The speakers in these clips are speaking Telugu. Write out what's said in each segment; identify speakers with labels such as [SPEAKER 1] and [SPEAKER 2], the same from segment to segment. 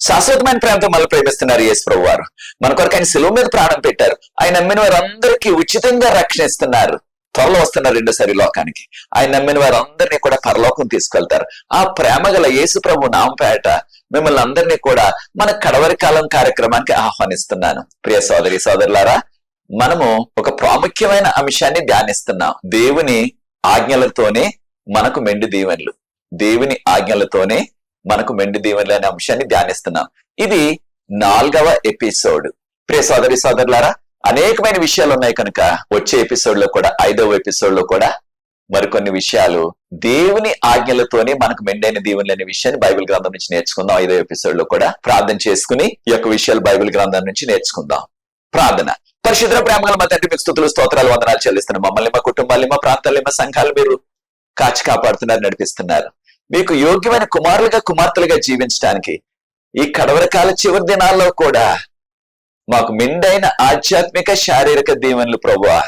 [SPEAKER 1] శాశ్వతమైన ప్రేమతో మళ్ళీ ప్రేమిస్తున్నారు యేసు ప్రభు వారు మన కొరకు ఆయన సెలవు మీద ప్రాణం పెట్టారు. ఆయన నమ్మిన వారందరికీ ఉచితంగా రక్షణ ఇస్తున్నారు. త్వరలో వస్తున్నారు రెండోసారి లోకానికి. ఆయన నమ్మిన వారందరినీ కూడా పరలోకం తీసుకెళ్తారు. ఆ ప్రేమ గల యేసు ప్రభు నామపేట మిమ్మల్ని అందరినీ కూడా మన కడవరి కాలం కార్యక్రమానికి ఆహ్వానిస్తున్నాను. ప్రియ సోదరి సోదరులారా మనము ఒక ప్రాముఖ్యమైన అంశాన్ని ధ్యానిస్తున్నాం. దేవుని ఆజ్ఞలతోనే మనకు మెండు దీవెనలు. దేవుని ఆజ్ఞలతోనే మనకు మెండు దీవెనలు అనే అంశాన్ని ధ్యానిస్తున్నాం. ఇది నాలుగవ ఎపిసోడ్. ప్రియ సోదరి సోదరులారా అనేకమైన విషయాలు ఉన్నాయి కనుక వచ్చే ఎపిసోడ్లో కూడా ఐదవ ఎపిసోడ్లో కూడా మరికొన్ని విషయాలు దేవుని ఆజ్ఞలతోనే మనకు మెండైన దేవుని అనే విషయాన్ని బైబిల్ గ్రంథం నుంచి నేర్చుకుందాం. ఐదో ఎపిసోడ్లో కూడా ప్రార్థన చేసుకుని ఈ యొక్క విషయాలు బైబిల్ గ్రంథం నుంచి నేర్చుకుందాం. ప్రార్థన. పరిశుద్ర ప్రేమల మా తండ్రి మీకు స్థుతులు స్తోత్రాలు వందనాలు చెల్లిస్తున్నాం. మమ్మల్ని మా కుటుంబాలు మా ప్రాంతాలు మా సంఘాలు మీరు కాచి కాపాడుతున్నారు నడిపిస్తున్నారు. మీకు యోగ్యమైన కుమారులుగా కుమార్తెలుగా జీవించడానికి ఈ కడవరకాల చివరి దినాల్లో కూడా మాకు మిందైన ఆధ్యాత్మిక శారీరక దీవెనలు ప్రభువా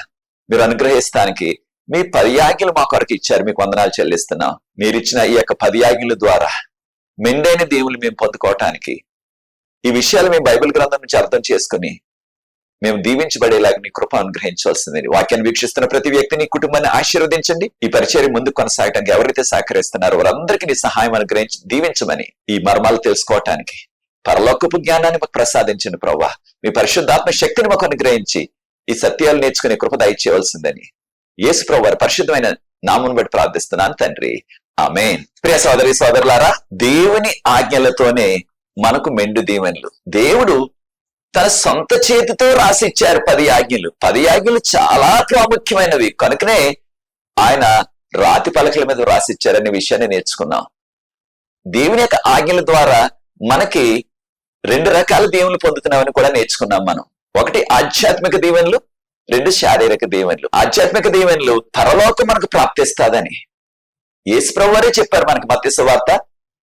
[SPEAKER 1] మీరు అనుగ్రహిస్తానికి మీ పర్యాగిలు మా కొరకు ఇచ్చారు. మీకు వందనాలు చెల్లిస్తున్నాం. మీరు ఇచ్చిన ఈ యొక్క పర్యాగిల ద్వారా మెండైన దీవులు మేము పొందుకోవటానికి ఈ విషయాలు మేము బైబిల్ గ్రంథం నుంచి అర్థం చేసుకుని మేము దీవించబడేలాగా నీ కృప అనుగ్రహించవలసిందని వాక్యాన్ని వీక్షిస్తున్న ప్రతి వ్యక్తిని కుటుంబాన్ని ఆశీర్వదించండి. ఈ పరిచయం ముందు కొనసాగటానికి ఎవరైతే సహకరిస్తున్నారో వారందరికీ నీ సహాయం అనుగ్రహించి దీవించమని ఈ మర్మాలు తెలుసుకోవటానికి పరలోకపు జ్ఞానాన్ని మాకు ప్రసాదించండి ప్రవ్వా. మీ పరిశుద్ధాత్మ శక్తిని మాకు అనుగ్రహించి ఈ సత్యాలు నేర్చుకునే కృప దయచేయవలసిందని యేసు ప్రభు పరిశుద్ధమైన నామం బట్టి ప్రార్థిస్తున్నాను తండ్రి. ఆమె ప్రియ సోదరి సోదరులారా దేవుని ఆజ్ఞలతోనే మనకు మెండు దీవెనలు. దేవుడు తన సొంత చేతితో రాసిచ్చారు పది ఆజ్ఞలు పది ఆజ్ఞలు చాలా ప్రాముఖ్యమైనవి. కనుకనే ఆయన రాతి పలకల మీద రాసిచ్చారనే విషయాన్ని నేర్చుకున్నాం. దేవుని యొక్క ఆజ్ఞల ద్వారా మనకి రెండు రకాల దీవెనలు పొందుతున్నామని కూడా నేర్చుకున్నాం మనం. ఒకటి ఆధ్యాత్మిక దీవెనలు రెండు శారీరక దీవెనలు. ఆధ్యాత్మిక దీవెనలు పరలోకం మనకు ప్రాప్తిస్తాదని. యేసు ప్రభువారే చెప్పారు మనకి మత్స్య వార్త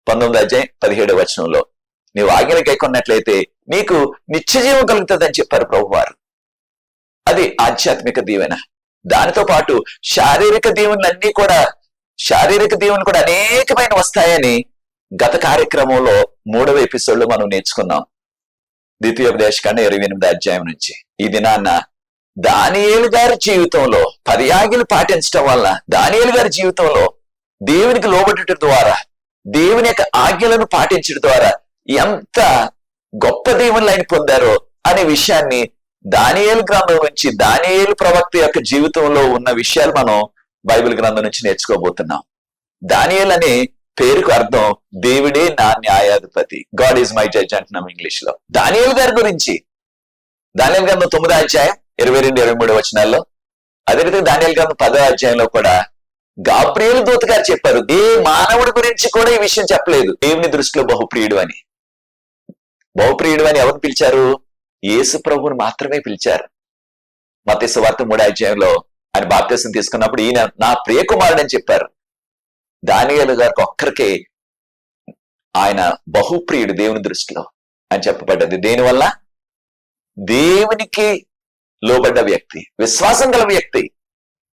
[SPEAKER 1] పంతొమ్మిది అధ్యాయం పదిహేడు వచనంలో. నీవు ఆజ్ఞలు కైకొన్నట్లయితే నీకు నిత్యజీవం కలుగుతుందని చెప్పారు ప్రభు వారు అది ఆధ్యాత్మిక దీవెన. దానితో పాటు శారీరక దీవెనలన్నీ కూడా శారీరక దీవెనలు కూడా అనేకమైన వస్తాయని గత కార్యక్రమంలో మూడవ ఎపిసోడ్లో మనం నేర్చుకున్నాం. ద్వితీయోపదేశకాండ ఇరవై ఎనిమిది అధ్యాయం నుంచి. ఈ దినాన్న దానియేలు గారి జీవితంలో పది ఆజ్ఞలు పాటించడం వలన దానియేలు గారి జీవితంలో దేవునికి లోబడటం ద్వారా దేవుని యొక్క ఆజ్ఞలను పాటించడం ద్వారా ఎంత గొప్ప దేవుళ్ళు ఆయన పొందారో అనే విషయాన్ని దానియేలు గ్రంథం నుంచి దానియేలు ప్రవక్త యొక్క జీవితంలో ఉన్న విషయాలు మనం బైబిల్ గ్రంథం నుంచి నేర్చుకోబోతున్నాం. దానియేల్ అనే పేరుకు అర్థం దేవుడే నా న్యాయాధిపతి. గాడ్ ఈజ్ మై జడ్జ్ అంటున్నాం ఇంగ్లీష్లో దానియేల్ గారి గురించి. దానియల్ గ్రంథం తొమ్మిదో అధ్యాయం ఇరవై రెండు ఇరవై మూడు వచనాల్లో. అదే విధంగా దానియేల్ గ్రంథం పదో అధ్యాయంలో కూడా గాబ్రియల్ దూత గారు చెప్పారు ఏ మానవుడి గురించి కూడా ఈ విషయం చెప్పలేదు. దేవుని దృష్టిలో బహుప్రియుడు అని. బహుప్రియుడు అని ఎవరు పిలిచారు? యేసు ప్రభువుని మాత్రమే పిలిచారు. మతేసు వార్త మూడో అధ్యాయంలో ఆయన బాప్తీసం తీసుకున్నప్పుడు ఈయన నా ప్రియ కుమారుడు అని చెప్పారు. దానియాలు గారికి ఒక్కరికే ఆయన బహుప్రియుడు దేవుని దృష్టిలో అని చెప్పబడ్డది. దేనివల్ల? దేవునికి లోబడ్డ వ్యక్తి విశ్వాసం గల వ్యక్తి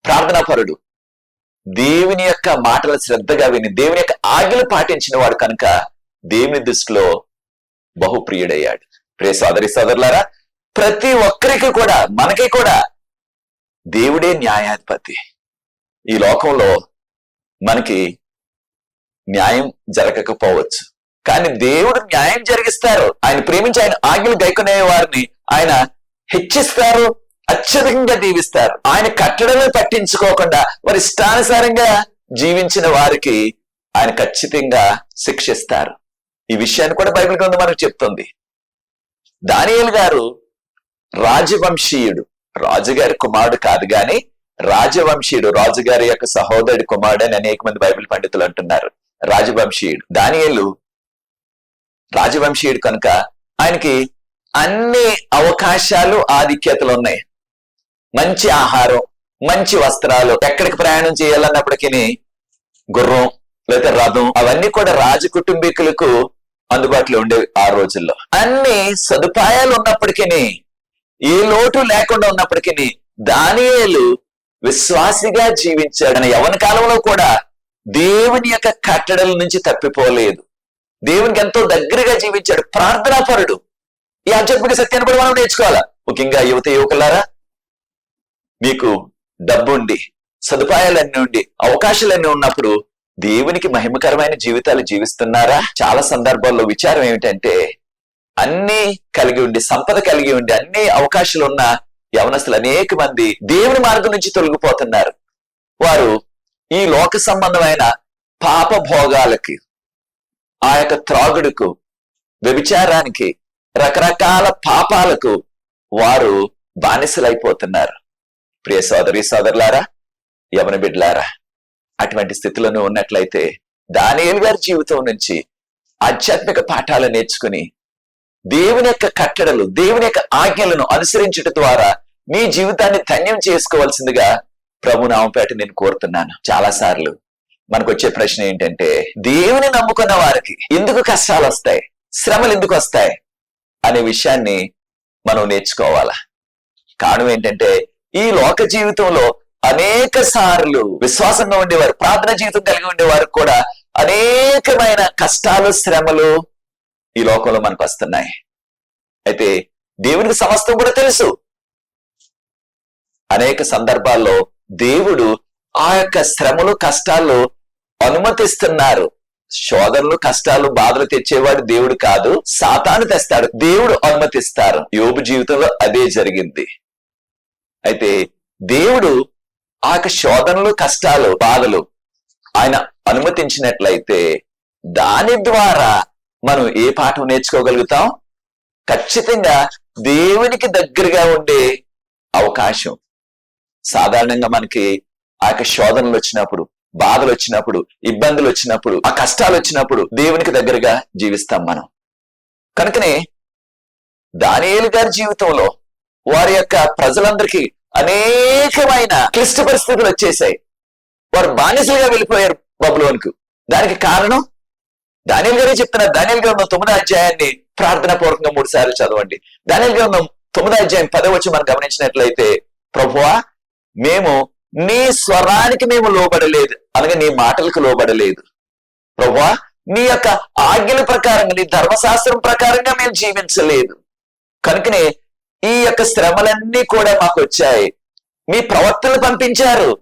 [SPEAKER 1] ప్రార్థనాపరుడు. దేవుని యొక్క మాటలు శ్రద్ధగా విని దేవుని యొక్క ఆజ్ఞలు పాటించిన వాడు కనుక దేవుని దృష్టిలో బహుప్రియుడయ్యాడు. ప్రే సోదరి సోదరులారా ప్రతి ఒక్కరికి కూడా మనకి కూడా దేవుడే న్యాయాధిపతి. ఈ లోకంలో మనకి న్యాయం జరగకపోవచ్చు. కానీ దేవుడు న్యాయం జరిగిస్తారు. ఆయన ప్రేమించి ఆయన ఆజ్ఞలు గైకునే వారిని ఆయన హెచ్చిస్తారు అత్యధికంగా దీవిస్తారు. ఆయన కట్టడమే పట్టించుకోకుండా వారి ఇష్టానుసారంగా జీవించిన వారికి ఆయన ఖచ్చితంగా శిక్షిస్తారు. ఈ విషయాన్ని కూడా బైబిల్ గ్రంథం మనకు చెప్తుంది. దానియేలు గారు రాజవంశీయుడు. రాజుగారి కుమారుడు కాదు గాని రాజవంశీయుడు రాజుగారి యొక్క సహోదరుడి కుమారుడు అని అనేక మంది బైబిల్ పండితులు అంటున్నారు. రాజవంశీయుడు. దానియలు రాజవంశీయుడు కనుక ఆయనకి అన్ని అవకాశాలు ఆధిక్యతలు ఉన్నాయి. మంచి ఆహారం మంచి వస్త్రాలు ఎక్కడికి ప్రయాణం చేయాలన్నప్పటికీ గుర్రం లేదా రథం అవన్నీ కూడా రాజ కుటుంబీకులకు అందుబాటులో ఉండేవి ఆ రోజుల్లో. అన్ని సదుపాయాలు ఉన్నప్పటికీ ఏ లోటు లేకుండా ఉన్నప్పటికీ దానియేలు విశ్వాసిగా జీవించాడని యవన కాలంలో కూడా దేవుని యొక్క కట్టడల నుంచి తప్పిపోలేదు. దేవునికి ఎంతో దగ్గరగా జీవించాడు. ప్రార్థనాపరుడు ఈ ఆధ్యాత్మిక సత్యాన్ని కూడా మనం నేర్చుకోవాలా? ముఖ్యంగా యువత యువకులారా మీకు డబ్బుండి సదుపాయాలన్నీ ఉండి అవకాశాలన్నీ ఉన్నప్పుడు దేవునికి మహిమకరమైన జీవితాలు జీవిస్తున్నారా? చాలా సందర్భాల్లో విచారం ఏమిటంటే అన్ని కలిగి ఉండి సంపద కలిగి ఉండి అన్ని అవకాశాలు ఉన్న యవనస్తులు అనేక మంది దేవుని మార్గం నుంచి తొలగిపోతున్నారు. వారు ఈ లోక సంబంధమైన పాప భోగాలకి ఆ యొక్క త్రాగుడుకు వ్యభిచారానికి రకరకాల పాపాలకు వారు బానిసలైపోతున్నారు. ప్రియ సోదరి సోదరులారా యవన బిడ్డలారా అటువంటి స్థితిలో ఉన్నట్లయితే దానియేలు గారి జీవితం నుంచి ఆధ్యాత్మిక పాఠాలు నేర్చుకుని దేవుని యొక్క కట్టడలు దేవుని యొక్క ఆజ్ఞలను అనుసరించట ద్వారా నీ జీవితాన్ని ధన్యం చేసుకోవాల్సిందిగా ప్రభు నామపేట నేను కోరుతున్నాను. చాలా సార్లు మనకు వచ్చే ప్రశ్న ఏంటంటే దేవుని నమ్ముకున్న వారికి ఎందుకు కష్టాలు వస్తాయి? శ్రమలు ఎందుకు వస్తాయి? అనే విషయాన్ని మనం నేర్చుకోవాలా? కారణం ఏంటంటే ఈ లోక జీవితంలో అనేక సార్లు విశ్వాసంగా ఉండేవారు ప్రార్థన జీవితం కలిగి ఉండేవారు కూడా అనేకమైన కష్టాలు శ్రమలు ఈ లోకంలో మనకు వస్తున్నాయి. అయితే దేవునికి సమస్తం కూడా తెలుసు. అనేక సందర్భాల్లో దేవుడు ఆ యొక్క శ్రమలు కష్టాలు అనుమతిస్తున్నారు. శోధనలు కష్టాలు బాధలు తెచ్చేవాడు దేవుడు కాదు సాతాను తెస్తాడు. దేవుడు అనుమతిస్తారు. యోబు జీవితంలో అదే జరిగింది. అయితే దేవుడు ఆ యొక్క శోధనలు కష్టాలు బాధలు ఆయన అనుమతించినట్లయితే దాని ద్వారా మనం ఏ పాఠం నేర్చుకోగలుగుతాం? ఖచ్చితంగా దేవునికి దగ్గరగా ఉండే అవకాశం. సాధారణంగా మనకి ఆ యొక్క శోధనలు వచ్చినప్పుడు బాధలు వచ్చినప్పుడు ఇబ్బందులు వచ్చినప్పుడు ఆ కష్టాలు వచ్చినప్పుడు దేవునికి దగ్గరగా జీవిస్తాం మనం. కనుకనే దానియేలు గారి జీవితంలో వారి యొక్క ప్రజలందరికీ అనేకమైన క్లిష్ట పరిస్థితులు వచ్చేసాయి. వారు బానిసలుగా వెళ్ళిపోయారు బబులోనికి. దానికి కారణం? దానియల్ గారే చెప్తున్నారు? దానియల్ గ్రంథం తొమ్మిదో అధ్యాయాన్ని ప్రార్థన పూర్వకంగా మూడు సార్లు చదవండి. దానియల్ గ్రంథం తొమ్మిదో అధ్యాయం పదే వచ్చి మనం గమనించినట్లయితే ప్రభువా మేము నీ స్వరానికి మేము లోబడలేదు. అనగా నీ మాటలకు లోబడలేదు. ప్రభువా నీ యొక్క ఆజ్ఞల ప్రకారంగా నీ ధర్మశాస్త్రం ప్రకారంగా మేము జీవించలేదు. కనుకనే ఈ యొక్క శ్రమలన్నీ కూడా మాకు వచ్చాయి మీ ప్రవక్తలు పంపించారు.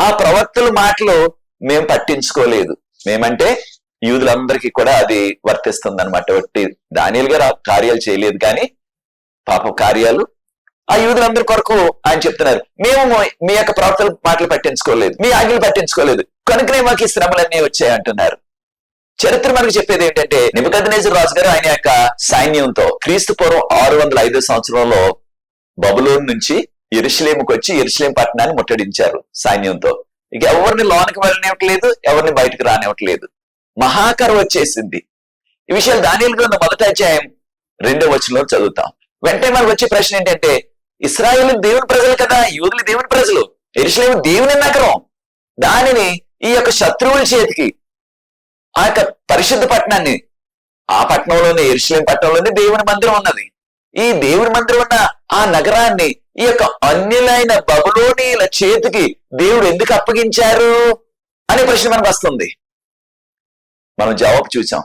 [SPEAKER 1] ఆ ప్రవక్తల మాటలు మేము పట్టించుకోలేదు. మేమంటే యూదులందరికీ కూడా అది వర్తిస్తుంది అనమాట ఒట్టి దానియల్ గారు కార్యాలు చేయలేదు కానీ పాప కార్యాలు ఆ యూదులందరి కొరకు ఆయన చెప్తున్నారు. మేము మీ యొక్క ప్రవక్తల మాటలు పట్టించుకోలేదు. మీ ఆజ్ఞలు పట్టించుకోలేదు. కనుకనే మాకు ఈ శ్రమలన్నీ వచ్చాయి అంటున్నారు. చరిత్ర మనకు చెప్పేది ఏంటంటే నిబద్నేజర్ రాజు గారు ఆయన యొక్క సైన్యంతో క్రీస్తు పూర్వం ఆరు వందల ఐదో సంవత్సరంలో బబులోన్ నుంచి ఎరుషలేముకు వచ్చి ఎరుషలేం పట్టణాన్ని ముట్టడించారు సైన్యంతో. ఇక ఎవరిని లోనికి వెళ్ళనివ్వట్లేదు ఎవరిని బయటకు రానివ్వట్లేదు. మహాకరం వచ్చేసింది. ఈ విషయాలు దానియలు గ్రంథం మొదటి అధ్యాయం రెండో వచనంలో చదువుతాం. వెంటనే మనకు వచ్చే ప్రశ్న ఏంటంటే ఇస్రాయేల్ దేవుని ప్రజలు కదా యూదులు దేవుని ప్రజలు ఎరుసలేము దేవుని నగరం. దానిని ఈ యొక్క శత్రువుల చేతికి ఆ యొక్క పరిశుద్ధ పట్టణాన్ని ఆ పట్టణంలోనే ఎరుషలేం పట్టణంలోనే దేవుని మందిరం ఉన్నది. ఈ దేవుని మందిరం ఉన్న ఆ నగరాన్ని ఈ యొక్క అన్యులైన బబులోనీల చేతికి దేవుడు ఎందుకు అప్పగించారు అనే ప్రశ్న మనకు వస్తుంది. మనం జవాబు చూసాం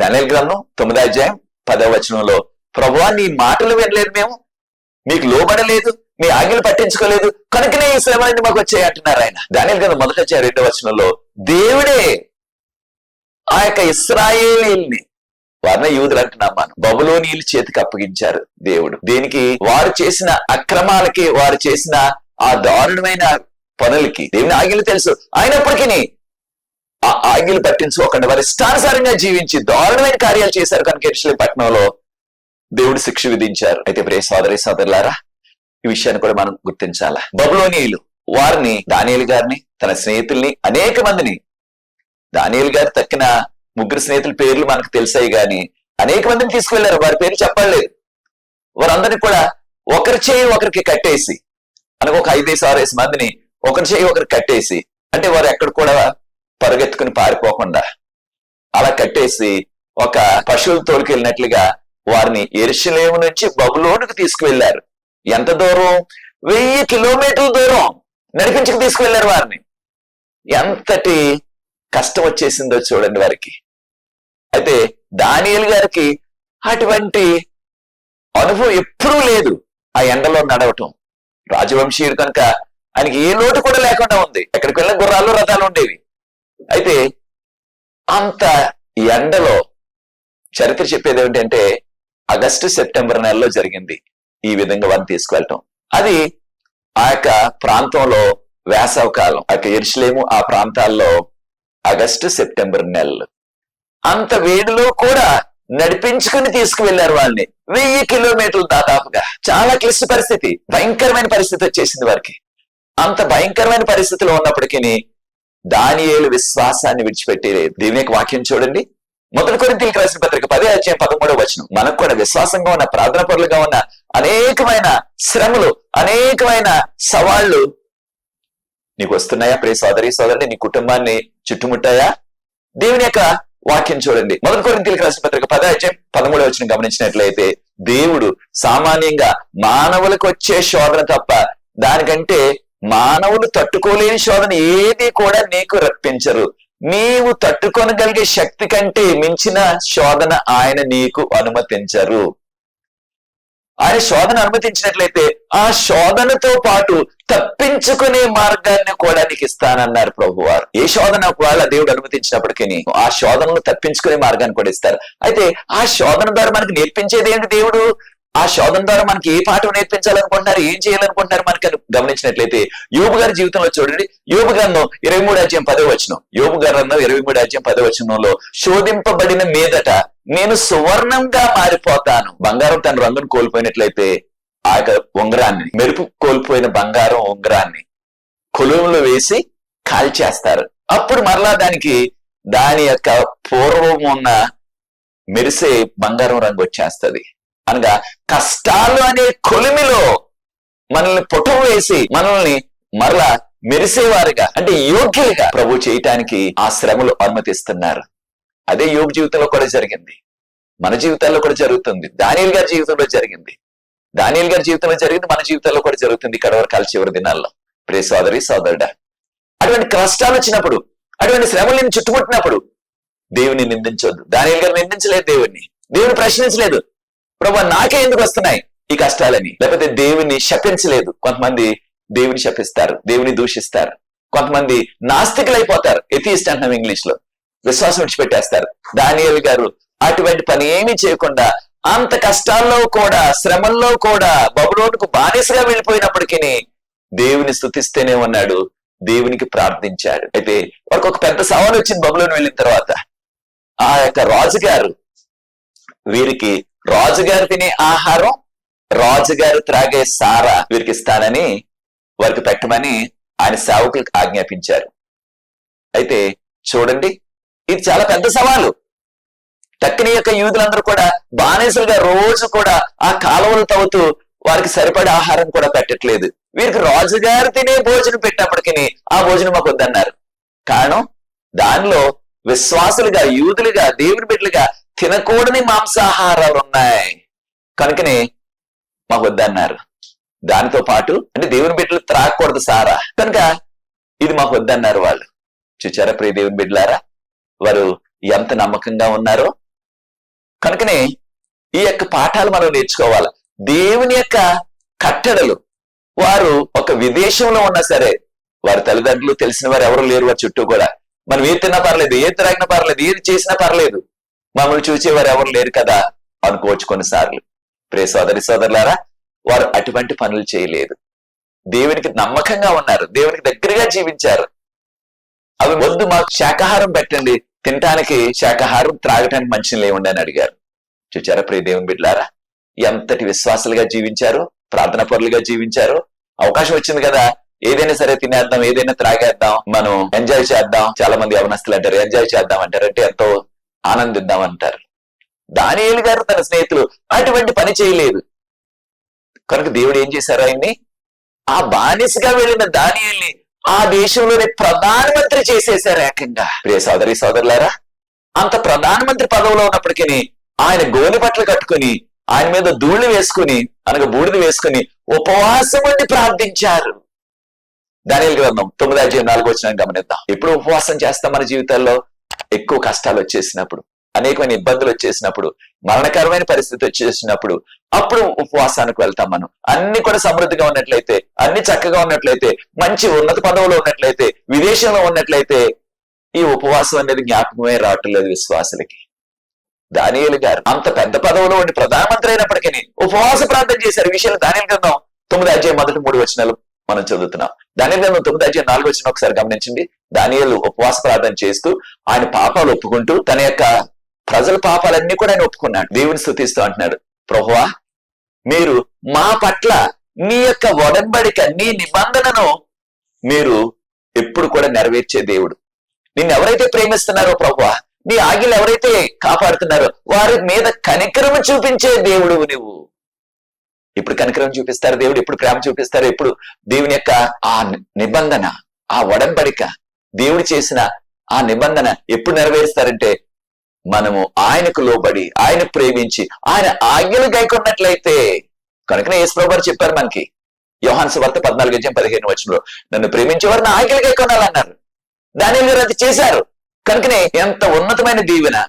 [SPEAKER 1] దానియల్ గ్రంథం తొమ్మిదో అధ్యాయం పదవ వచనంలో ప్రభువా నీ మాటలు వినలేదు మేము. మీకు లోబడలేదు మీ ఆజ్ఞలు పట్టించుకోలేదు. కనుకనే ఈ శ్రమలన్నీ మాకు వచ్చాయి అంటున్నారు ఆయన. దానియల్ గ్రంథం మొదట వచ్చాయి రెండో వచనంలో దేవుడే ఆ యొక్క ఇస్రాయేలీల్ని వారిని యూదులు అంటున్నాం మనం బబులోనీయులు చేతికి అప్పగించారు దేవుడు. దీనికి? వారు చేసిన అక్రమాలకి వారు చేసిన ఆ దారుణమైన పనులకి. దేవుని ఆగిలు తెలుసు. అయినప్పటికీ ఆ ఆగిలు పట్టించుకోకుండా వారి ఇష్టానుసారంగా జీవించి దారుణమైన కార్యాలు చేశారు కనుక ఎరుసలేం పట్టణంలో దేవుడు శిక్ష విధించారు. అయితే ప్రే సోదరి సోదరులారా ఈ విషయాన్ని కూడా మనం గుర్తించాలా? బబులోనీయులు వారిని దానియులు గారిని తన స్నేహితుల్ని అనేక మందిని దానియులు గారు తక్కిన ముగ్గురు స్నేహితుల పేర్లు మనకు తెలిసాయి గాని అనేక మందిని తీసుకువెళ్ళారు వారి పేర్లు చెప్పలేదు వారందరినీ కూడా ఒకరి చేయి ఒకరికి కట్టేసి అనగా ఒక ఐదేసి ఆరేసి మందిని ఒకరి చేయి ఒకరికి కట్టేసి అంటే వారు ఎక్కడ కూడా పరుగెత్తుకుని పారిపోకుండా అలా కట్టేసి ఒక పశువులు తోలుకెళ్ళినట్లుగా వారిని ఎరుషలేము నుంచి బబులోనికి తీసుకువెళ్ళారు ఎంత దూరం? వెయ్యి కిలోమీటర్ల దూరం నడిపించుకు తీసుకువెళ్ళారు వారిని. ఎంతటి కష్టం వచ్చేసిందో చూడండి వారికి. అయితే దానియల్ గారికి అటువంటి అనుభవం ఎప్పుడూ లేదు ఆ ఎండలో నడవటం. రాజవంశీయుడు కనుక ఆయనకి ఏ లోటు కూడా లేకుండా ఉంది. ఎక్కడికి వెళ్ళిన గుర్రాలు రథాలు ఉండేవి. అయితే అంత ఎండలో చరిత్ర చెప్పేది ఏమిటంటే ఆగస్టు సెప్టెంబర్ నెలలో జరిగింది ఈ విధంగా వారిని తీసుకువెళ్ళటం. అది ఆ యొక్క ప్రాంతంలో వేసవకాలం ఆ యొక్క ఎరుసలేము ఆ ప్రాంతాల్లో ఆగస్టు సెప్టెంబర్ నెలలు అంత వేడిలో కూడా నడిపించుకుని తీసుకువెళ్ళారు వాళ్ళని. వెయ్యి కిలోమీటర్లు దాదాపుగా. చాలా క్లిష్ట పరిస్థితి. భయంకరమైన పరిస్థితి వచ్చేసింది వారికి. అంత భయంకరమైన పరిస్థితిలో ఉన్నప్పటికీ దానియేలు విశ్వాసాన్ని విడిచిపెట్టేలేదు దేవుని వాక్యం చూడండి. మొదటి కొరింతీలకు రాసిన పత్రిక పదే అధ్యాయం పదమూడవ వచనం. మనకు కూడా విశ్వాసంగా ఉన్న ప్రార్థన పరులుగా ఉన్న అనేకమైన శ్రమలు అనేకమైన సవాళ్ళు నీకు వస్తున్నాయా? ప్రియ సోదరి సోదరుని నీ కుటుంబాన్ని చుట్టుముట్టాయా? దేవుని యొక్క వాక్యం చూడండి. మొదటి కొరింతీలకు రాసిన పత్రిక పదే అధ్యాయం పదమూడవ వచ్చిన గమనించినట్లయితే దేవుడు సామాన్యంగా మానవులకు వచ్చే శోధన తప్ప దానికంటే మానవులు తట్టుకోలేని శోధన ఏది కూడా నీకు రప్పించరు. నీవు తట్టుకొనగలిగే శక్తి కంటే మించిన శోధన ఆయన నీకు అనుమతించరు. ఆయన శోధన అనుమతించినట్లయితే ఆ శోధనతో పాటు తప్పించుకునే మార్గాన్ని కూడా నీకు ఇస్తానన్నారు ప్రభువారు. ఏ శోధన ఒకవేళ దేవుడు అనుమతించినప్పటికీ ఆ శోధనను తప్పించుకునే మార్గాన్ని కూడా ఇస్తారు. అయితే ఆ శోధన ద్వారా మనకు నేర్పించేది ఏంటి దేవుడు? ఆ శోధన ద్వారా మనకి ఏ పాఠం నేర్పించాలనుకుంటున్నారు ఏం చేయాలనుకుంటున్నారు మనకి గమనించినట్లయితే యోబు గారి జీవితంలో చూడండి. యోబు గారిను ఇరవై మూడు అధ్యాయం పదో వచనం. యోబు గారు ఇరవై మూడు అధ్యాయం పదో వచనంలో శోధింపబడిన మీదట నేను సువర్ణంగా మారిపోతాను. బంగారం తన రంగును కోల్పోయినట్లయితే ఆ యొక్క ఉంగరాన్ని మెరుపు కోల్పోయిన బంగారం ఉంగరాన్ని కొలువులో వేసి కాల్చేస్తారు. అప్పుడు మరలా దానికి దాని యొక్క పూర్వం ఉన్న మెరిసే బంగారం రంగు వచ్చేస్తది. అనగా కష్టాలు అనే కొలిమిలో మనల్ని పుటం వేసి మనల్ని మరలా మెరిసేవారుగా అంటే యోగ్యులుగా ప్రభు చేయటానికి ఆ శ్రమలు అనుమతిస్తున్నారు. అదే యోగ జీవితంలో కూడా జరిగింది. మన జీవితాల్లో కూడా జరుగుతుంది. దానియల్ గారి జీవితంలో జరిగింది. దానియల్ గారి జీవితంలో జరిగింది మన జీవితాల్లో కూడా జరుగుతుంది కడవరకాల చివరి దినాల్లో. ప్రే సోదరి సోదరుడా అటువంటి కష్టాలు వచ్చినప్పుడు అటువంటి శ్రమలు నేను చుట్టుముట్టినప్పుడు దేవుని నిందించొద్దు. దానియల్ గారు నిందించలేదు దేవుణ్ణి. దేవుని ప్రశ్నించలేదు. ప్రభు నాకే ఎందుకు వస్తున్నాయి ఈ కష్టాలని? లేకపోతే దేవుని శపించలేదు. కొంతమంది దేవుని శపిస్తారు దేవుని దూషిస్తారు. కొంతమంది నాస్తికులైపోతారు. ఎథిస్ట్ అంటున్నాం ఇంగ్లీష్లో విశ్వాసం విడిచిపెట్టేస్తారు. దానియల్ గారు అటువంటి పని ఏమీ చేయకుండా అంత కష్టాల్లో కూడా శ్రమల్లో కూడా బబులోనుకు బానిసగా వెళ్ళిపోయినప్పటికీ దేవుని స్థుతిస్తేనే ఉన్నాడు. దేవునికి ప్రార్థించాడు. అయితే వారికి ఒక పెద్ద సవాల్ వచ్చింది బబులోని వెళ్ళిన తర్వాత. ఆ యొక్క రాజుగారు వీరికి రాజుగారు తినే ఆహారం రాజుగారు త్రాగే సారా వీరికి ఇస్తానని వారికి పెట్టమని ఆయన సేవకులకు ఆజ్ఞాపించారు. అయితే చూడండి ఇది చాలా పెద్ద సవాలు. తక్కిన యొక్క యూదులందరూ కూడా బానిసలుగా రోజు కూడా ఆ కాలువలు తవ్వుతూ వారికి సరిపడే ఆహారం కూడా పెట్టట్లేదు. వీరికి రాజుగారు తినే భోజనం పెట్టినప్పటికీ ఆ భోజనం మాకు వద్దన్నారు కారణం దానిలో విశ్వాసులుగా యూదులుగా దేవుని బిడ్డలుగా తినకూడని మాంసాహారాలు ఉన్నాయి కనుకనే మాకు వద్దన్నారు. దానితో పాటు అంటే దేవుని బిడ్డలు త్రాగకూడదు సారా. కనుక ఇది మాకు వద్దన్నారు వాళ్ళు. చూచారా ప్రియ దేవుని బిడ్డలారా? వారు ఎంత నమ్మకంగా ఉన్నారో? కనుకనే ఈ యొక్క పాఠాలు మనం నేర్చుకోవాలి. దేవుని యొక్క కట్టడలు. వారు ఒక విదేశంలో ఉన్నా సరే వారి తల్లిదండ్రులు తెలిసిన వారు ఎవరు లేరు వారి చుట్టూ కూడా. మనం ఏది తిన్నా పర్లేదు ఏది త్రాగినా పర్లేదు ఏది చేసినా పర్లేదు. మమ్మల్ని చూసేవారు ఎవరు లేరు కదా అనుకోవచ్చు కొన్నిసార్లు. ప్రే సోదరి సోదరులారా వారు అటువంటి పనులు చేయలేదు. దేవునికి నమ్మకంగా ఉన్నారు. దేవునికి దగ్గరగా జీవించారు. అవి వద్దు మాకు శాకాహారం పెట్టండి. తినటానికి శాకాహారం త్రాగటానికి మంచి లేవండి అని అడిగారు. చూచారా ప్రియ దేవుని బిడ్లారా ఎంతటి విశ్వాసాలుగా జీవించారు ప్రార్థన పరులుగా జీవించారు. అవకాశం వచ్చింది కదా. ఏదైనా సరే తినేద్దాం ఏదైనా త్రాగేద్దాం. మనం ఎంజాయ్ చేద్దాం. చాలా మంది అవనస్తులు అంటారు ఎంజాయ్ చేద్దాం అంటారు. అంటే ఎంతో ఆనందిద్దామంటారు. దానియేలు గారు తన స్నేహితులు అటువంటి పని చేయలేదు. కనుక దేవుడు ఏం చేశారు ఆయన్ని? ఆ బానిసగా వెళ్ళిన దానియల్ని ఆ దేశంలోని ప్రధానమంత్రి చేసేశారు ఏకంగా. ప్రియ సోదరి సోదరులారా అంత ప్రధానమంత్రి పదవిలో ఉన్నప్పటికీ ఆయన గోని బట్టలు కట్టుకుని ఆయన మీద ధూళి వేసుకుని అనగా బూడిద వేసుకుని ఉపవాసం ఉండి ప్రార్థించారు. దానియలు గ్రంథం తొమ్మిది అధ్యాయం నాలుగు వచ్చిన గమనిద్దాం. ఎప్పుడు ఉపవాసం చేస్తాం మన జీవితాల్లో? ఎక్కువ కష్టాలు వచ్చేసినప్పుడు అనేకమైన ఇబ్బందులు వచ్చేసినప్పుడు మరణకరమైన పరిస్థితి వచ్చేసినప్పుడు అప్పుడు ఉపవాసానికి వెళ్తాం మనం. అన్ని కూడా సమృద్ధిగా ఉన్నట్లయితే అన్ని చక్కగా ఉన్నట్లయితే మంచి ఉన్నత పదవులో ఉన్నట్లయితే విదేశంలో ఉన్నట్లయితే ఈ ఉపవాసం అనేది జ్ఞాపకమే రావట్లేదు విశ్వాసులకి. దానియలు గారు అంత పెద్ద పదవిలో ఉండి ప్రధానమంత్రి అయినప్పటికీ ఉపవాస ప్రార్థన చేశారు. విషయాలు దానియలు గ్రంథం తొమ్మిది అధ్యాయం మొదటి మూడు వచనాలు మనం చదువుతున్నాం. దానియలు గ్రంథం తొమ్మిది అధ్యాయం నాలుగు వచ్చిన ఒకసారి గమనించండి. దానియలు ఉపవాస ప్రార్థన చేస్తూ ఆయన పాపాలు ఒప్పుకుంటూ తన యొక్క ప్రజల పాపాలన్నీ కూడా ఆయన ఒప్పుకున్నాడు. దేవుని స్థుతిస్తూ అంటున్నాడు ప్రభువా మీరు మా పట్ల నీ యొక్క ఒడంబడిక నీ నిబంధనను మీరు ఎప్పుడు కూడా నెరవేర్చే దేవుడు. నిన్ను ఎవరైతే ప్రేమిస్తున్నారో ప్రభువా నీ ఆగిలు ఎవరైతే కాపాడుతున్నారో వారి మీద కనికరము చూపించే దేవుడు నువ్వు ఇప్పుడు కనికరం చూపిస్తారు దేవుడు ఎప్పుడు ప్రేమ చూపిస్తారు ఎప్పుడు దేవుని యొక్క ఆ నిబంధన ఆ ఒడంబడిక దేవుడు చేసిన ఆ నిబంధన ఎప్పుడు నెరవేరుస్తారంటే మనము ఆయనకు లోబడి ఆయన ప్రేమించి ఆయన ఆజ్ఞలు గైకొన్నట్లయితే. కనుకనే యేసు గారు చెప్పారు మనకి యోహాన్స్ వార్త పద్నాలుగు అధ్యాయం పదిహేను వచనంలో నన్ను ప్రేమించేవారు నా ఆజ్ఞలు గైకొనాలన్నారు. దాని మీరు అది చేశారు. కనుకనే ఎంత ఉన్నతమైన దీవెన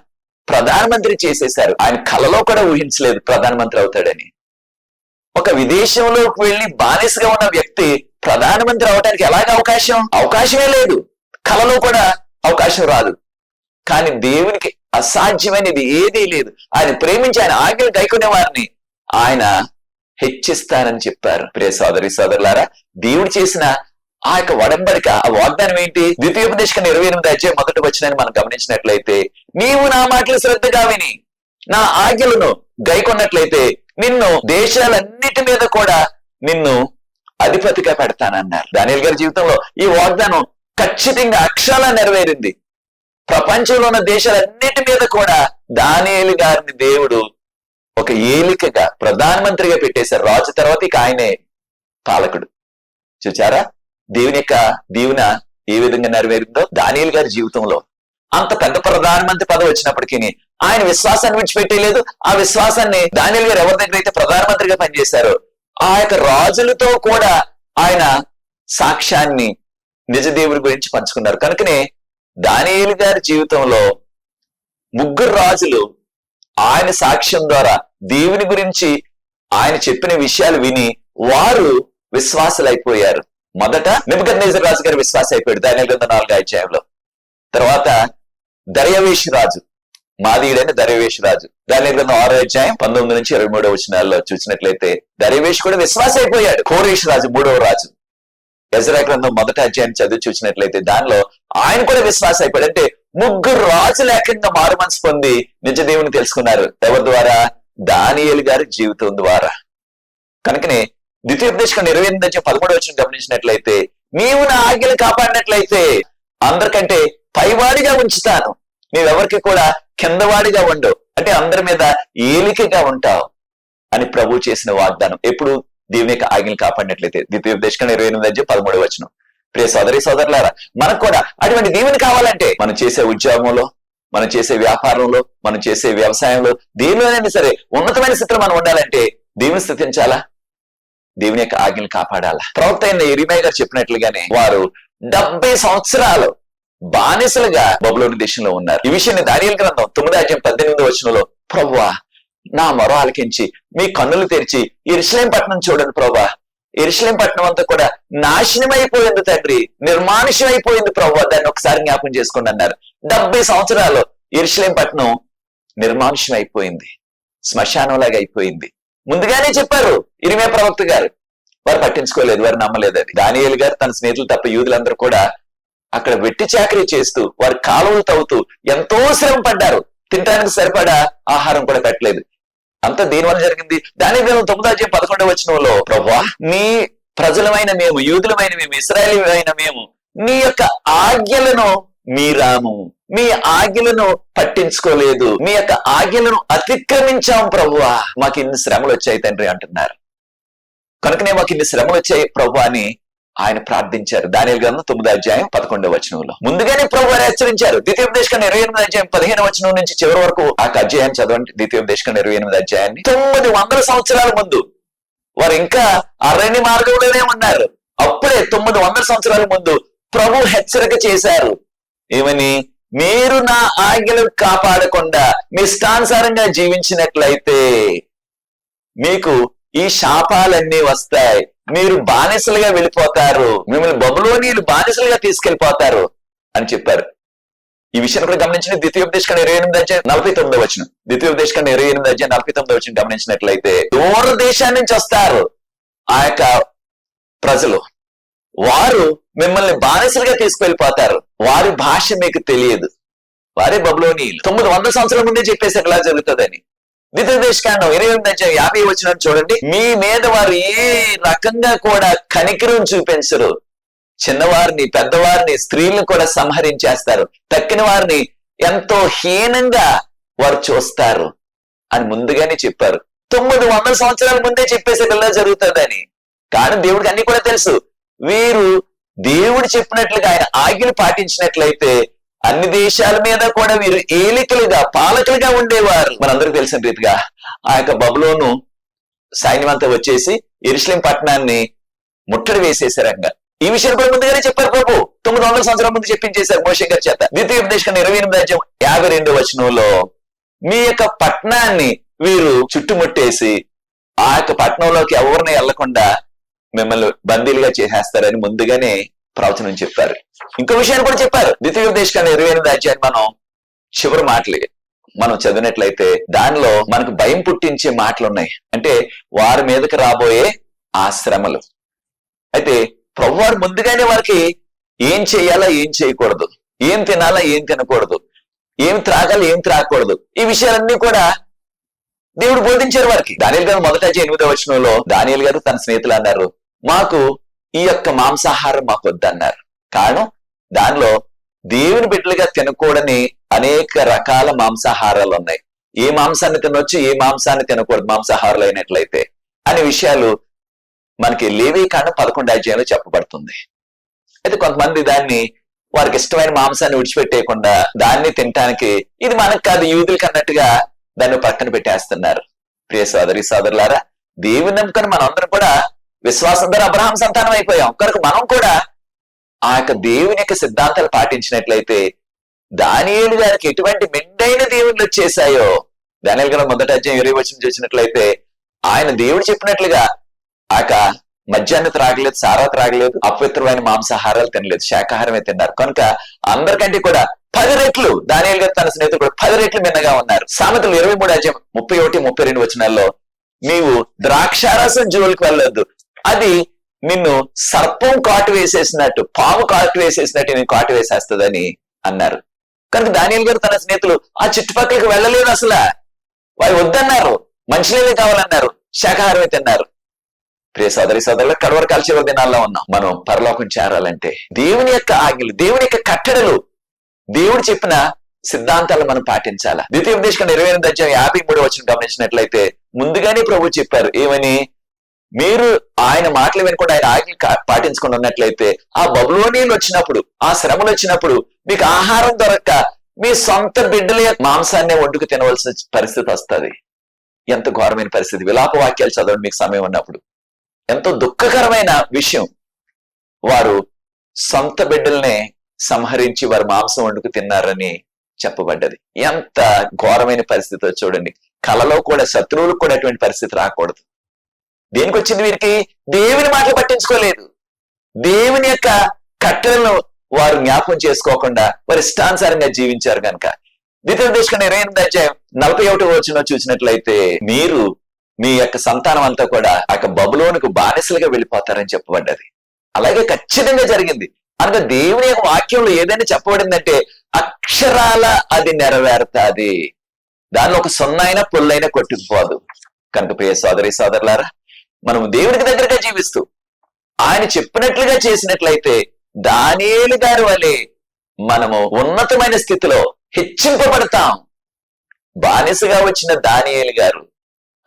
[SPEAKER 1] ప్రధానమంత్రి చేసేశారు. ఆయన కలలో కూడా ఊహించలేదు ప్రధానమంత్రి అవుతాడని. ఒక విదేశంలోకి వెళ్ళి బానిసగా ఉన్న వ్యక్తి ప్రధానమంత్రి అవడానికి ఎలాగ అవకాశం? అవకాశమే లేదు. కలలో కూడా అవకాశం రాదు. కానీ దేవునికి అసాధ్యమైనది ఏదీ లేదు. ఆయన ప్రేమించి ఆయన ఆజ్ఞలు గైకునే వారిని ఆయన హెచ్చిస్తానని చెప్పారు. ప్రియ సోదరి సోదరులారా దేవుడు చేసిన ఆ యొక్క వడంబడిక ఆ వాగ్దానం ఏంటి? ద్వితీయోపదేశకం ఇరవై ఎనిమిది అధ్యాయం మొదటి వచ్చినని మనం గమనించినట్లయితే నీవు నా మాటలు శ్రద్ధగా విని నా ఆజ్ఞలను గైకొన్నట్లయితే నిన్ను దేశాలన్నిటి మీద కూడా నిన్ను అధిపతిగా పెడతానన్నారు. దానియల్ గారి జీవితంలో ఈ వాగ్దానం ఖచ్చితంగా అక్షరాల నెరవేరింది. ప్రపంచంలో ఉన్న దేశాలన్నిటి మీద కూడా దానియేలు గారిని దేవుడు ఒక ఏలికగా ప్రధానమంత్రిగా పెట్టేశారు. రాజు తర్వాత ఇక ఆయనే పాలకుడు. చూచారా? దేవుని యొక్క దీవెన ఏ విధంగా నెరవేరిందో దానియేలు గారి జీవితంలో. అంత పెద్ద ప్రధానమంత్రి పదవి వచ్చినప్పటికీ ఆయన విశ్వాసాన్ని విడిచిపెట్టేయలేదు ఆ విశ్వాసాన్ని దానియేలు గారు ఎవరి దగ్గర అయితే ప్రధానమంత్రిగా పనిచేశారో ఆ యొక్క రాజులతో కూడా ఆయన సాక్ష్యాన్ని నిజ దేవుడి గురించి పంచుకున్నారు. కనుకనే దానియులు గారి జీవితంలో ముగ్గురు రాజులు ఆయన సాక్ష్యం ద్వారా దేవుని గురించి ఆయన చెప్పిన విషయాలు విని వారు విశ్వాసులైపోయారు. మొదట నిబద్నేజర్ రాజు గారు విశ్వాస అయిపోయాడు దాని గ్రంథ నాలుగు అధ్యాయంలో. తర్వాత దర్యవేష్ రాజు మాదీయుడైన దర్యవేష్ రాజు. దాని గ్రంథం ఆరో అధ్యాయం పంతొమ్మిది నుంచి ఇరవై మూడో వచనాల్లో చూసినట్లయితే దర్యవేష్ కూడా విశ్వాస అయిపోయాడు కోరేష్ రాజు మూడవ రాజు. ఎజరా గ్రంథం మొదటి అధ్యాయం చదివి చూసినట్లయితే దానిలో ఆయన కూడా విశ్వాస అయిపోయాడు. అంటే ముగ్గురు రాజు ఏకంగా మారు మనసు పొంది నిజ దేవుని తెలుసుకున్నారు. ఎవరి ద్వారా? దానియేలు గారి జీవితం ద్వారా. కనుకనే ద్వితీయోపదేశం ఇరవై ఎనిమిది నుంచి పదమూడు వచ్చిన గమనించినట్లయితే నీవు నా ఆజ్ఞలు కాపాడినట్లయితే అందరికంటే పైవాడిగా ఉంచుతాను. నీవెవరికి కూడా కిందవాడిగా ఉండవు అంటే అందరి మీద ఏలికగా ఉంటావు అని ప్రభు చేసిన వాగ్దానం. ఎప్పుడు? దేవుని యొక్క ఆజ్ఞలు కాపాడినట్లయితే ద్వితీయోపదేశకం ఇరవై ఎనిమిది అధ్యాయం పదమూడు వచ్చిన ప్రియ సోదరి సోదరులారా మనకు కూడా అటువంటి దీవెని కావాలంటే మనం చేసే ఉద్యోగంలో మనం చేసే వ్యాపారంలో మనం చేసే వ్యవసాయంలో దేనిలోనైనా సరే ఉన్నతమైన స్థితిలో మనం ఉండాలంటే దేవుని స్థితించాలా? దేవుని యొక్క ఆజ్ఞలు కాపాడాలా? ప్రవక్త అయిన ఇరిమయ్య గారు చెప్పినట్లుగానే వారు డెబ్బై సంవత్సరాలు బానిసలుగా బబులోని దేశంలో ఉన్నారు. ఈ విషయాన్ని దానియల్ గ్రంథం తొమ్మిది అధ్యాయం పద్దెనిమిది వచనంలో ప్రభువా నా మరో ఆలకించి మీ కన్నులు తెరిచి ఇరుసలేం పట్టణం చూడండి ప్రభా. ఇరుసలేం పట్టణం అంతా కూడా నాశనం అయిపోయింది తండ్రి నిర్మానుష్యమైపోయింది అయిపోయింది దాన్ని ఒకసారి జ్ఞాపకం చేసుకోండి అన్నారు. డెబ్బై సంవత్సరాలు ఇరుసలేం పట్టణం నిర్మానుష్యం అయిపోయింది శ్మశానంలాగా అయిపోయింది. ముందుగానే చెప్పారు ఇరిమే ప్రవక్త గారు. వారు పట్టించుకోలేదు వారు నమ్మలేదు అది. దానియేలు గారు తన స్నేహితులు తప్ప యూదులందరూ కూడా అక్కడ వెట్టి చాకరీ చేస్తూ వారు కాలువలు తవ్వుతూ ఎంతో శ్రమ పడ్డారు. తినడానికి సరిపడా ఆహారం కూడా పెట్టలేదు. అంత దేనివల్ల జరిగింది. దాని మేము తొమ్మిది అధ్యాయం పదకొండవ వచనంలో ప్రభా నీ ప్రజలమైన మేము యూదులమైన మేము ఇస్రాయలీమైన మేము నీ యొక్క ఆజ్ఞలను మీరాము. మీ ఆజ్ఞలను పట్టించుకోలేదు. మీ యొక్క ఆజ్ఞలను అతిక్రమించాం ప్రభువా మాకు ఇన్ని శ్రమలు వచ్చాయి తండ్రి అంటున్నారు. కనుకనే మాకు ఇన్ని శ్రమలు వచ్చాయి ప్రభు అని ఆయన ప్రార్థించారు. దాని గ్రంథం తొమ్మిది అధ్యాయం పదకొండవ వచనంలో. ముందుగానే ప్రభు గారు హెచ్చరించారు. ద్వితీయోపదేశకం ఇరవై ఎనిమిది అధ్యాయం పదిహేను వచనం నుంచి చివరి వరకు ఆ అధ్యాయం చదవండి. ద్వితీయోపదేశకం ఇరవై ఎనిమిది అధ్యాయాన్ని. తొమ్మిది వందల సంవత్సరాల ముందు వారు ఇంకా అరణ్య మార్గంలోనే ఉన్నారు. అప్పుడే తొమ్మిది వందల సంవత్సరాల ముందు ప్రభు హెచ్చరిక చేశారు. ఏమని? మీరు నా ఆజ్ఞలు కాపాడకుండా మీ ఇష్టానుసారంగా జీవించినట్లయితే మీకు ఈ శాపాలన్నీ వస్తాయి. మీరు బానిసలుగా వెళ్ళిపోతారు. మిమ్మల్ని బబులోనీలు బానిసలుగా తీసుకెళ్ళిపోతారు అని చెప్పారు. ఈ విషయాన్ని కూడా గమనించిన ద్వితీయోపదేశకాండ ఇరవై ఎనిమిది అధ్యాయ నలభై తొమ్మిది వచ్చిన ద్వితీయోపదేశకాండ ఇరవై ఎనిమిది అధ్యాయ నలభై తొమ్మిది వచ్చిన గమనించినట్లయితే దూర దేశాన్ని నుంచి వస్తారు ఆ యొక్క ప్రజలు. వారు మిమ్మల్ని బానిసలుగా తీసుకువెళ్ళిపోతారు వారి భాష మీకు తెలియదు. వారే బబులోనీయులు. తొమ్మిది వందల సంవత్సరాల ముందే ఎట్లా ఇలా జరుగుతుందని. ద్వితీయ దేశకాండం ఇరవై ఎనిమిది యాభై వచ్చిన చూడండి. మీ మీద వారు ఏ రకంగా కూడా కనికరం చూపించరు. చిన్నవారిని పెద్దవారిని స్త్రీలను కూడా సంహరించేస్తారు. తక్కిన వారిని ఎంతో హీనంగా వారు చూస్తారు అని ముందుగానే చెప్పారు. తొమ్మిది వందల సంవత్సరాల ముందే చెప్పేసి ఇలా జరుగుతుందని. కానీ దేవుడికి అన్ని కూడా తెలుసు. వీరు దేవుడు చెప్పినట్లుగా ఆయన ఆజ్ఞలు పాటించినట్లయితే అన్ని దేశాల మీద కూడా వీరు ఏలికలుగా పాలకులుగా ఉండేవారు. మనందరికీ తెలిసిన రీతిగా ఆ యొక్క బబులోను సైన్యం అంతా వచ్చేసి ఎరుసలేం పట్టణాన్ని ముట్టడి వేసేసారంగా ఈ విషయం కూడా ముందుగానే చెప్పారు ప్రభు. తొమ్మిది వందల సంవత్సరాల ముందు చెప్పించేశారు మోషే గారి చేత. ద్వితీయ ఉపదేశం ఇరవై ఎనిమిది అధ్యాయం యాభై రెండు వచనంలో మీ యొక్క పట్టణాన్ని వీరు చుట్టుముట్టేసి ఆ యొక్క పట్టణంలోకి ఎవరిని వెళ్ళకుండా మిమ్మల్ని బందీలుగా చేసేస్తారని ముందుగానే ప్రవచనం చెప్పారు. ఇంకో విషయాన్ని కూడా చెప్పారు. ద్వితీయ ఉపదేశకాన్ని ఇరవై ఎనిమిది అధ్యాయం మనం చివరి మాటలు మనం చదివినట్లయితే దానిలో మనకు భయం పుట్టించే మాటలు ఉన్నాయి. అంటే వారి మీదకి రాబోయే ఆ శ్రమలు అయితే ప్రభువారు ముందుగానే వారికి ఏం చేయాలా ఏం చేయకూడదు. ఏం తినాలా ఏం తినకూడదు. ఏం త్రాగాలి ఏం త్రాగకూడదు. ఈ విషయాలన్నీ కూడా దేవుడు బోధించారు వారికి. దానియల్ గారు మొదట ఎనిమిదో వచనంలో దానియల్ గారు తన స్నేహితులు అన్నారు మాకు ఈ యొక్క మాంసాహారం మాకు వద్దన్నారు. కారణం దానిలో దేవుని బిడ్డలుగా తినకూడని అనేక రకాల మాంసాహారాలు ఉన్నాయి. ఏ మాంసాన్ని తినొచ్చు ఏ మాంసాన్ని తినకూడదు మాంసాహారాలు అయినట్లయితే అనే విషయాలు మనకి లేవీ కాండ పదకొండు అధ్యాయంలో చెప్పబడుతుంది. అయితే కొంతమంది దాన్ని వారికి ఇష్టమైన మాంసాన్ని విడిచిపెట్టేయకుండా దాన్ని తినటానికి ఇది మనకు కాదు యూదులకి అన్నట్టుగా దాన్ని పక్కన పెట్టేస్తున్నారు. ప్రియ సోదరి సోదరులారా దేవుని నమ్ముకొని మనందరం కూడా విశ్వాసం ద్వారా అబ్రహాం సంతానం అయిపోయాం. కనుక మనం కూడా ఆ యొక్క దేవుని యొక్క సిద్ధాంతాలు పాటించినట్లయితే దానియులు గారికి ఎటువంటి మెండైన దేవుళ్ళు వచ్చేసాయో దానియులు గారు మొదట అధ్యాయం ఇరవై వచ్చిన చూసినట్లయితే ఆయన దేవుడు చెప్పినట్లుగా ఆక మధ్యాహ్నం త్రాగలేదు సారా త్రాగలేదు అపవిత్రమైన మాంసాహారాలు తినలేదు శాకాహారమే తిన్నారు. కనుక అందరికంటే కూడా పది రెట్లు దానియల్ గారు తన స్నేహితులు కూడా పది రెట్లు మిన్నగా ఉన్నారు. సామెతలు ఇరవై మూడు అధ్యాయం ముప్పై ఒకటి ముప్పై రెండు వచనాల్లో నీవు ద్రాక్షారసం జోలికి వెళ్ళొద్దు అది నిన్ను సర్పం కాటు వేసేసినట్టు పాము కాటు వేసేసినట్టు నేను కాటు వేసేస్తుందని అన్నారు. కనుక దానియల్ గారు తన స్నేహితులు ఆ చుట్టుపక్కలకు వెళ్ళలేదు అసలు. వారు వద్దన్నారు. మంచినీళ్ళే కావాలన్నారు. శాఖాహారమే తిన్నారు. ప్రియ సోదరి సోదరులు కడవర కలిసి దినాల్లో ఉన్నాం. మనం పరలోకం చేరాలంటే దేవుని యొక్క ఆజ్ఞలు దేవుని యొక్క కట్టడలు దేవుడు చెప్పిన సిద్ధాంతాలు మనం పాటించాలా? ద్వితీయ ఉపదేశం ఇరవై ఎనిమిది అధ్యాయం యాభై మూడు వచ్చిన గమనించినట్లయితే ముందుగానే ప్రభు చెప్పారు ఏమని? మీరు ఆయన మాటలు వినకుండా ఆయన ఆజ్ఞలు కా- పాటించుకుని ఉన్నట్లయితే ఆ బబులోనీలు వచ్చినప్పుడు ఆ శ్రమలు వచ్చినప్పుడు మీకు ఆహారం దొరక్క మీ సొంత బిడ్డల మాంసాన్నే మాంసాన్ని వండుకు తినవలసిన పరిస్థితి వస్తది. ఎంత ఘోరమైన పరిస్థితి. విలాప వాక్యాలు చదవండి మీకు సమయం ఉన్నప్పుడు. ఎంతో దుఃఖకరమైన విషయం. వారు సొంత బిడ్డల్నే సంహరించి వారు మాంసం వండుకు తిన్నారని చెప్పబడ్డది. ఎంత ఘోరమైన పరిస్థితి చూడండి. కలలో కూడా శత్రువులకు కూడా అటువంటి పరిస్థితి రాకూడదు. దేనికి వచ్చింది వీరికి దేవుని మాటలు పట్టించుకోలేదు. దేవుని యొక్క కట్టలను వారు జ్ఞాపకం చేసుకోకుండా వారి ఇష్టానుసారంగా జీవించారు కనుక ద్వితీయ దేశం ఇరవై ఎనిమిది అధ్యాయం నలభై ఒకటి వచ్చిన చూసినట్లయితే మీరు మీ యొక్క సంతానం అంతా కూడా ఆ బబులోనికి బానిసలుగా వెళ్ళిపోతారని చెప్పబడ్డది. అలాగే ఖచ్చితంగా జరిగింది. అనగా దేవుని యొక్క వాక్యంలో ఏదైనా చెప్పబడిందంటే అక్షరాల అది నెరవేరుతాది. దానిలో ఒక సొన్నైన పుల్లైన కొట్టుకుపోదు. కనుక ప్రియ సోదరి సోదరులారా మనం దేవుడికి దగ్గరగా జీవిస్తూ ఆయన చెప్పినట్లుగా చేసినట్లయితే దానియేలు గారి వలె మనము ఉన్నతమైన స్థితిలో హెచ్చింపబడతాం. బానిసగా వచ్చిన దానియేలు గారు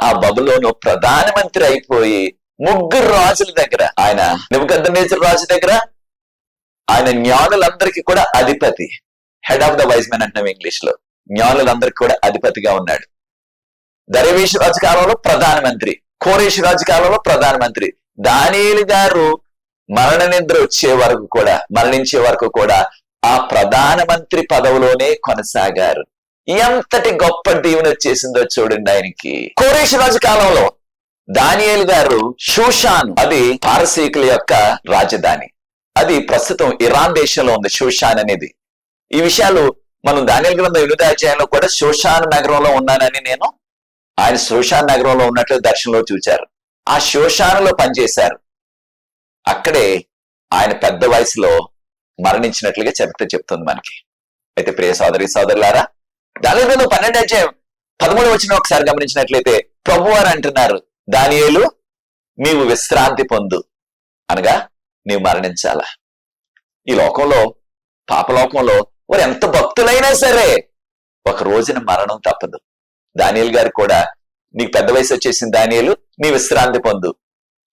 [SPEAKER 1] ఆ బబులోను ప్రధానమంత్రి అయిపోయి ముగ్గురు రాజుల దగ్గర ఆయన నిబద్ద రాజు దగ్గర ఆయన జ్ఞానులందరికీ కూడా అధిపతి. Head of the wise man అంటున్నాం ఇంగ్లీష్లో. జ్ఞానులందరికీ కూడా అధిపతిగా ఉన్నాడు. దరవేష్ రాజు కాలంలో ప్రధానమంత్రి కోరేష్ రాజు కాలంలో ప్రధానమంత్రి. దానియేలు గారు మరణ నిద్ర వచ్చే వరకు కూడా మరణించే వరకు కూడా ఆ ప్రధానమంత్రి పదవిలోనే కొనసాగారు. ఎంతటి గొప్ప దీవెన వచ్చేసిందో చూడండి ఆయనకి. కోరేష్ రాజు కాలంలో దానియేలు గారు షూషాన్ అది పారసీకుల యొక్క రాజధాని. అది ప్రస్తుతం ఇరాన్ దేశంలో ఉంది షూషాన్ అనేది. ఈ విషయాలు మనం దానియల్ గ్రంథం ఎనిమిది కూడా షూషాన్ నగరంలో ఉన్నానని నేను ఆయన షోషాన్ నగరంలో ఉన్నట్లు దర్శనంలో చూచారు ఆ షోషానులో పనిచేశారు. అక్కడే ఆయన పెద్ద వయసులో మరణించినట్లుగా చరిత్ర చెప్తుంది మనకి. అయితే ప్రియ సోదరి సోదరులారా దానిలో పన్నెండు అధ్యాయం పదమూడు వచ్చిన ఒకసారి గమనించినట్లయితే ప్రభువారు అంటున్నారు దానియేలు నీవు విశ్రాంతి పొందు. అనగా నీవు మరణించాలా? ఈ లోకంలో పాపలోకంలో వారు ఎంత భక్తులైనా సరే ఒక రోజున మరణం తప్పదు. దానియల్ గారు కూడా నీకు పెద్ద వయసు వచ్చేసిన దానియలు నీ విశ్రాంతి పొందు.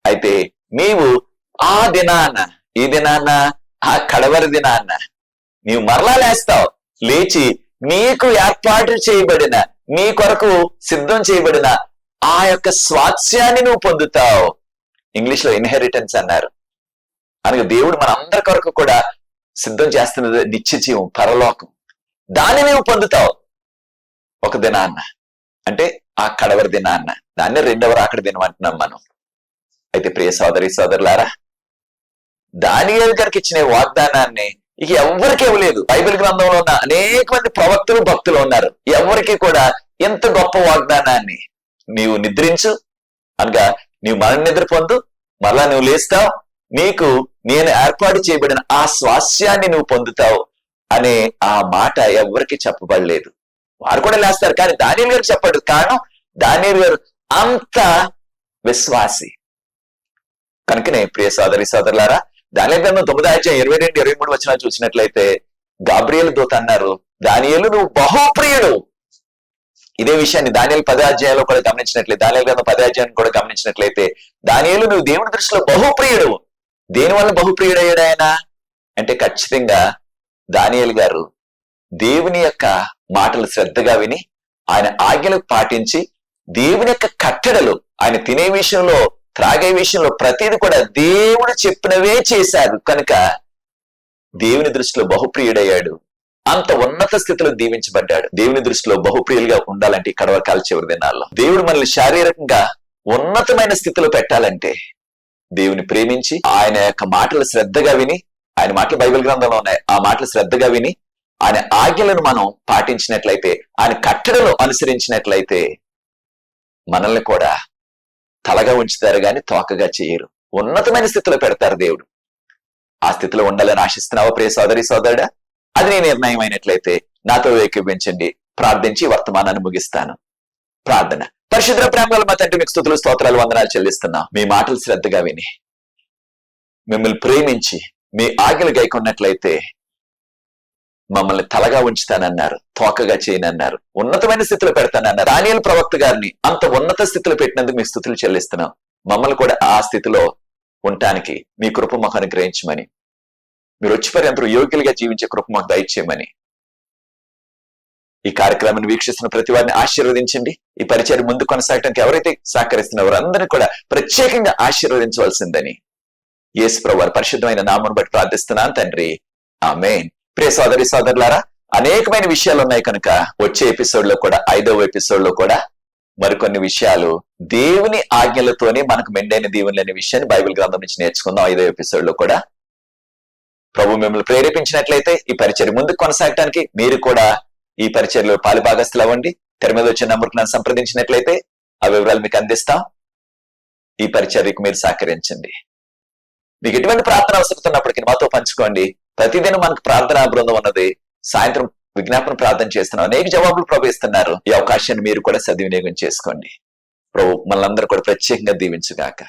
[SPEAKER 1] అయితే నీవు ఆ దినాన ఈ దినాన ఆ కడవరి దినాన నీవు మరలా లేస్తావు. లేచి నీకు ఏర్పాటు చేయబడిన నీ కొరకు సిద్ధం చేయబడిన ఆ యొక్క స్వాస్యాన్ని నువ్వు పొందుతావు. ఇంగ్లీష్లో ఇన్హెరిటెన్స్ అన్నారు. అనగా దేవుడు మన అందరి కొరకు కూడా సిద్ధం చేస్తున్నది నిత్య జీవం పరలోకం. దాన్ని నువ్వు పొందుతావు. ఒక దినాన్న అంటే ఆ కడవరి దినాన్న. దాన్ని రెండవ రాకడ దినం అంటున్నాం మనం. అయితే ప్రియ సోదరి సోదరులారా దానియల్ గారికి ఇచ్చిన వాగ్దానాన్ని ఇక ఎవరికి ఇవ్వలేదు. బైబిల్ గ్రంథంలో ఉన్న అనేక మంది ప్రవక్తలు భక్తులు ఉన్నారు. ఎవరికి కూడా ఎంత గొప్ప వాగ్దానాన్ని నీవు నిద్రించు అనగా నీవు మరణ నిద్ర పొందు మరలా నువ్వు లేస్తావు నీకు నేను ఏర్పాటు చేయబడిన ఆ స్వాస్యాన్ని నువ్వు పొందుతావు అనే ఆ మాట ఎవరికి చెప్పబడలేదు. వారు కూడా లేస్తారు. కానీ దానియల్ గారు చెప్పాడు. కారణం దానియల్ గారు అంత విశ్వాసి. కనుకనే ప్రియ సోదరి సోదరులారా దాని గ్రంథం తొమ్మిది అధ్యాయం ఇరవై రెండు ఇరవై మూడు వచ్చిన చూసినట్లయితే గాబ్రియల్ దూత అన్నారు దానియలు నువ్వు బహుప్రియుడు. ఇదే విషయాన్ని దానియలు పదే అధ్యాయంలో కూడా గమనించినట్లయితే దానియలు గ్రంథం పదే కూడా గమనించినట్లయితే దానియలు నువ్వు దేవుని దృష్టిలో బహుప్రియుడు. దేని వల్ల బహుప్రియుడయ్యాడు ఆయన? అంటే ఖచ్చితంగా దానియల్ గారు దేవుని యొక్క మాటలు శ్రద్ధగా విని ఆయన ఆజ్ఞలు పాటించి దేవుని యొక్క కట్టడలు ఆయన తినే విషయంలో త్రాగే విషయంలో ప్రతిది కూడా దేవుడు చెప్పినవే చేశారు కనుక దేవుని దృష్టిలో బహుప్రియుడయ్యాడు. అంత ఉన్నత స్థితిలో దీవించబడ్డాడు. దేవుని దృష్టిలో బహుప్రియులుగా ఉండాలంటే కడవ కడవకాల చివరి దినాల్లో. దేవుడు మనల్ని శారీరకంగా ఉన్నతమైన స్థితిలో పెట్టాలంటే దేవుని ప్రేమించి ఆయన యొక్క మాటలు శ్రద్ధగా విని ఆయన మాటలు బైబిల్ గ్రంథంలో ఉన్నాయి. ఆ మాటలు శ్రద్ధగా విని ఆయన ఆజ్ఞలను మనం పాటించినట్లయితే ఆయన కట్టడలు అనుసరించినట్లయితే మనల్ని కూడా తలగా ఉంచుతారు కానీ తోకగా చేయరు. ఉన్నతమైన స్థితిలో పెడతారు దేవుడు. ఆ స్థితిలో ఉండాలని ఆశిస్తున్నావా ప్రియ సోదరి సోదరుడా? అది నీ నిర్ణయం అయినట్లయితే నాతో ఏకీపించండి ప్రార్థించి వర్తమానాన్ని ముగిస్తాను. ప్రార్థన. పరిశుద్ర ప్రేమల మా తండ్రి మీకు స్థుతులు స్తోత్రాలు వందనాలు చెల్లిస్తున్నా. మీ మాటలు శ్రద్ధగా విని మిమ్మల్ని ప్రేమించి మీ ఆజ్ఞలు గైకొన్నట్లయితే మమ్మల్ని తలగా ఉంచుతానన్నారు తోకగా చేయనన్నారు ఉన్నతమైన స్థితిలో పెడతానన్నారు. దానియల్ ప్రవక్త గారిని అంత ఉన్నత స్థితిలో పెట్టినందుకు మీ స్థుతులు చెల్లిస్తున్నాం. మమ్మల్ని కూడా ఆ స్థితిలో ఉండటానికి మీ కృప మాకు అనుగ్రహించమని. మీరు వచ్చి పర్యంతరం యోగ్యులుగా జీవించే కృప మాకు దయచేయమని. ఈ కార్యక్రమాన్ని వీక్షిస్తున్న ప్రతి వారిని ఆశీర్వదించండి. ఈ పరిచయం ముందు కొనసాగడానికి ఎవరైతే సహకరిస్తున్నారో అందరినీ కూడా ప్రత్యేకంగా ఆశీర్వదించవలసిందని. యేసు ప్రభు వారి పరిశుద్ధమైన నామను బట్టి ప్రార్థిస్తున్నాను తండ్రి. ఆమెన్. ప్రియ సోదరి సోదరులారా అనేకమైన విషయాలు ఉన్నాయి కనుక వచ్చే ఎపిసోడ్లో కూడా ఐదవ ఎపిసోడ్లో కూడా మరికొన్ని విషయాలు దేవుని ఆజ్ఞలతోనే మనకు మెండైన దీవులు అనే విషయాన్ని బైబిల్ గ్రంథం నుంచి నేర్చుకుందాం ఐదవ ఎపిసోడ్లో కూడా. ప్రభు మిమ్మల్ని ప్రేరేపించినట్లయితే ఈ పరిచయం ముందుకు కొనసాగటానికి మీరు కూడా ఈ పరిచయలో పాలు భాగస్తులు అవ్వండి. తెర మీద వచ్చే నంబర్కి నన్ను సంప్రదించినట్లయితే ఆ వివరాలు మీకు అందిస్తాం. ఈ పరిచర్యకు మీరు సహకరించండి. మీకు ఎటువంటి ప్రార్థన అవసరం ఉన్నప్పటికీ మాతో పంచుకోండి. ప్రతిదినం మనకు ప్రార్థనా బృందం ఉన్నది. సాయంత్రం విజ్ఞాపన ప్రార్థన చేస్తున్నాం. అనేక జవాబులు ప్రభవిస్తున్నారు ఈ అవకాశాన్ని మీరు కూడా సద్వినియోగం చేసుకోండి. ప్రభు మనందరూ కూడా ప్రత్యేకంగా దీవించుగాక.